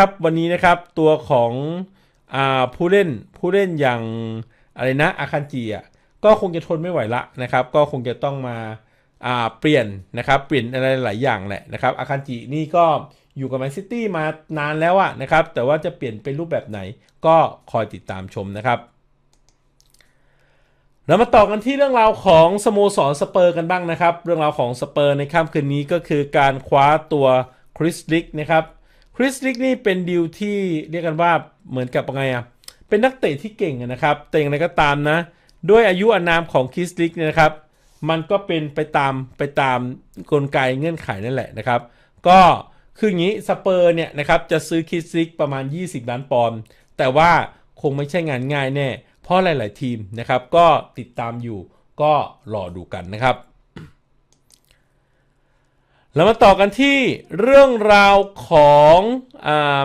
ครับวันนี้นะครับตัวของอาผู้เล่นผู้เล่นอย่างอะไรนะอาคันจิอะก็คงจะทนไม่ไหวละนะครับ ก็คงจะต้องมาอ่าเปลี่ยนนะครับเปลี่ยนอะไรหลายอย่างแหละนะครับอาคันจินี่ก็อยู่กับแมนซิตี้มานานแล้วอะนะครับแต่ว่าจะเปลี่ยนเป็นรูปแบบไหน ก็คอยติดตามชมนะครับเรามาต่อกันที่เรื่องราวของสโมสรสเปอร์กันบ้างนะครับ เรื่องราวของสเปอร์ในค่ำคืนนี้ก็คือการคว้าตัวคริสลิกนะครับ คริสลิกนี่เป็นดีลที่เรียกกันว่าเหมือนกับไงอะเป็นนักเตะที่เก่งอะนะครับแต่อย่างไรก็ตามนะ ด้วยอายุอานามของคริสลิกเนี่ยนะครับ มันก็เป็นไปตามไปตามกลไกเงื่อนไขนั่นแหละนะครับ ก็คืออย่างนี้สเปอร์เนี่ยนะครับจะซื้อคริสลิกประมาณ 20 ล้านปอนด์แต่ว่าคงไม่ใช่งานง่ายแน่ เพราะหลาย ๆ ทีมนะครับ ก็ติดตามอยู่ก็รอดูกันนะครับ แล้วมาต่อกันที่เรื่องราวของอา